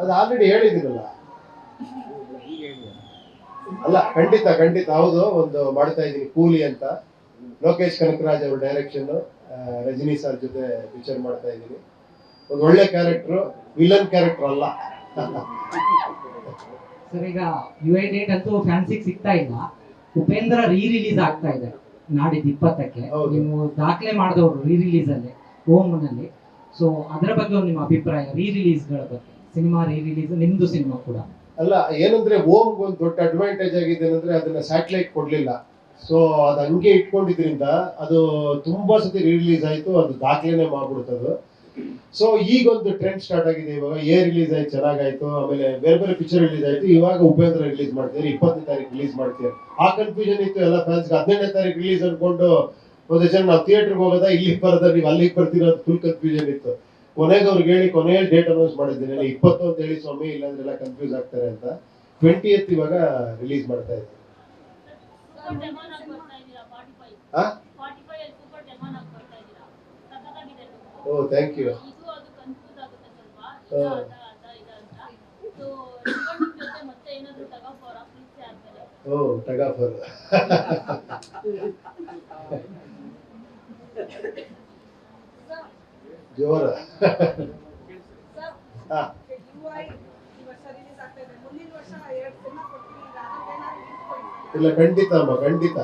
ಅದು ಆಲ್ರೆಡಿ ಹೇಳಿದಿರಲ್ಲ. ಅಲ್ಲ ಖಂಡಿತ ಖಂಡಿತ ಹೌದು ಒಂದು ಮಾಡ್ತಾ ಇದ್ದೀನಿ ಕೂಲಿ ಅಂತ. ಲೋಕೇಶ್ ಕನಕರಾಜ್ ಅವ್ರ ಡೈರೆಕ್ಷನ್ ರಜನಿ ಸರ್ ಜೊತೆ ಪಿಕ್ಚರ್ ಮಾಡ್ತಾ ಇದ್ದೀನಿ. ಒಂದು ಒಳ್ಳೆ ಕ್ಯಾರೆಕ್ಟರ್ ವಿಲನ್ ಕ್ಯಾರೆಕ್ಟರ್ ಅಲ್ಲ. ಸರ್ ಈಗ ಯು ಐ ಡೇಟ್ ಅಂತೂ ಫ್ಯಾನ್ಸಿಗೆ ಸಿಗ್ತಾ ಇಲ್ಲ. ಉಪೇಂದ್ರ ರೀ ರಿಲೀಸ್ ಆಗ್ತಾ ಇದೆ. ನಾಡಿದ್ದು ಇಪ್ಪತ್ತಕ್ಕೆ. ನೀವು ದಾಖಲೆ ಮಾಡಿದವರು ರೀ ರಿಲೀಸ್ ಅಲ್ಲಿ ಓಮ್ನಲ್ಲಿ ಸೊ ಅದರ ಬಗ್ಗೆ ಒಂದು ನಿಮ್ಮ ಅಭಿಪ್ರಾಯ ರೀ ರಿಲೀಸ್ಗಳ ಬಗ್ಗೆ. ಸಿನಿಮಾ ರೀ ರಿಲೀಸ್ ನಿಮ್ದು ಸಿನಿಮಾ ಕೂಡ. ಅಲ್ಲ ಏನಂದ್ರೆ ಓಮ್ ಒಂದು ದೊಡ್ಡ ಅಡ್ವಾಂಟೇಜ್ ಆಗಿದೆ ಏನಂದ್ರೆ ಅದನ್ನ ಸ್ಯಾಟಲೈಟ್ ಕೊಡ್ಲಿಲ್ಲ. ಸೊ ಅದು ಹಂಗೆ ಇಟ್ಕೊಂಡಿದ್ರಿಂದ ಅದು ತುಂಬಾ ಸತಿ ರಿಲೀಸ್ ಆಯ್ತು ಅದು ದಾಖಲೆನೆ ಮಾಡ್ಬಿಡ್ತದು. ಸೊ ಈಗೊಂದು ಟ್ರೆಂಡ್ ಸ್ಟಾರ್ಟ್ ಆಗಿದೆ ಇವಾಗ. ಏ ರಿಲೀಸ್ ಆಯ್ತು ಚೆನ್ನಾಗಾಯ್ತು. ಆಮೇಲೆ ಬೇರೆ ಬೇರೆ ಪಿಕ್ಚರ್ ರಿಲೀಸ್ ಆಯ್ತು. ಇವಾಗ ಉಪೇಂದ್ರ ರಿಲೀಸ್ ಮಾಡ್ತಿದ್ದಾರೆ. ಇಪ್ಪತ್ತನೇ ತಾರೀಕು ರಿಲೀಸ್ ಮಾಡ್ತೀವಿ ಆ ಕನ್ಫ್ಯೂಷನ್ ಇತ್ತು ಎಲ್ಲ ಫ್ಯಾನ್ಸ್ಗೆ ಹದಿನೆಂಟನೇ ತಾರೀಕು ರಿಲೀಸ್ ಅನ್ಕೊಂಡು ಒಂದು ಜನ ನಾವು ಥಿಯೇಟರ್ಗೆ ಹೋಗೋದಾ ಇಲ್ಲಿಗೆ ಬರೋದಾ ನೀವು ಅಲ್ಲಿಗೆ ಬರ್ತೀರೋ ಫುಲ್ ಕನ್ಫ್ಯೂಷನ್ ಇತ್ತು. ಕೊನೆಗೆ ಅವ್ರಿಗೆ ಹೇಳಿ ಕೊನೆಯ ಡೇಟ್ ಅನೌನ್ಸ್ ಮಾಡಿದ್ದೀನಿ. ಇಪ್ಪತ್ತು ಅಂತ ಹೇಳಿ ಸ್ವಾಮಿ ಇಲ್ಲಾಂದ್ರೆ ಎಲ್ಲ ಕನ್ಫ್ಯೂಸ್ ಆಗ್ತಾರೆ ಅಂತ ಟ್ವೆಂಟಿ ಎತ್ ಇವಾಗ ರಿಲೀಸ್ ಮಾಡ್ತಾ ಇದ್ದಾರೆ. ಓ ಥ್ಯಾಂಕ್ ಯು ಓ ಟಗಾಫರ್ ಜೋರ. ಹಾ. ಇಲ್ಲ ಖಂಡಿತ ಅಮ್ಮ ಖಂಡಿತ?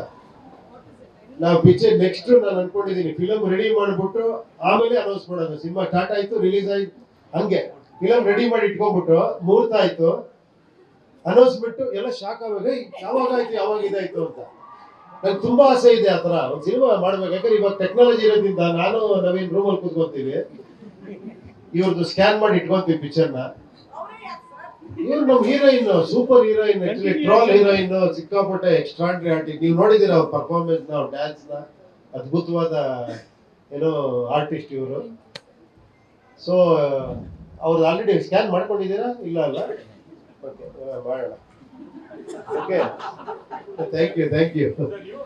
ನಾವು ಪಿಕ್ಚರ್ ನೆಕ್ಸ್ಟ್ ನಾನು ಅನ್ಕೊಂಡಿದ್ದೀನಿ ಫಿಲಮ್ ರೆಡಿ ಮಾಡಿಬಿಟ್ಟು ಆಮೇಲೆ ಅನೌನ್ಸ್ ಮಾಡೋದು. ಸಿನಿಮಾ ಸ್ಟಾರ್ಟ್ ಆಯ್ತು ರಿಲೀಸ್ ಆಯ್ತು. ಹಂಗೆ. ಇಲ್ಲ ರೆಡಿ ಮಾಡಿ ಇಟ್ಕೊಂಡ್ಬಿಟ್ಟು ಮುಹೂರ್ತ ಆಯ್ತು. ಬಿಟ್ಟು ಎಲ್ಲ ಶಾಕ್ "ಏಯ್, ಯಾವಾಗ ಆಯ್ತು ಯಾವಾಗ ಇದಾಯ್ತು ಅಂತ. ನಂಗೆ ತುಂಬಾ ಆಸೆ ಇದೆ ಆ ತರ ಒಂದು ಸಿನಿಮಾ ಮಾಡ್ಬೇಕು. ಯಾಕಂದ್ರೆ ಇವಾಗ ಟೆಕ್ನಾಲಜಿ ಇರೋದ್ರಿಂದ ನಾನು ನವೀನ್ ರೂಮಲ್ಲಿ ಕೂತ್ಕೊಂತೀವಿ. ಇವ್ರದ್ದು ಸ್ಕ್ಯಾನ್ ಮಾಡಿ ಇಟ್ಕೊಂತೀವಿ ಪಿಕ್ಚರ್ನ ಇವ್ರು ನಮ್ಮ heroine super heroine actually troll heroine ಸಿಕ್ಕಾಪಟ್ಟೆ ಎಕ್ಸ್ಟ್ರಾಂಡ್ರಿ ಆರ್ಟಿಸ್ಟ್ ನೀವು ನೋಡಿದಿರ ಅವ್ರ ಪರ್ಫಾರ್ಮೆನ್ಸ್ನ? ಅವ್ರ ಡ್ಯಾನ್ಸ್ನ? ಅದ್ಭುತವಾದ ಏನೋ ಆರ್ಟಿಸ್ಟ್ ಇವರು. ಸೊ ಅವ್ರದ್ದು ಆಲ್ರೆಡಿ ಸ್ಕ್ಯಾನ್ ಮಾಡ್ಕೊಂಡಿದ್ದೀರಾ? ಇಲ್ಲ ಅಲ್ಲ? ಓಕೆ ಮಾಡೋಣ okay thank you thank you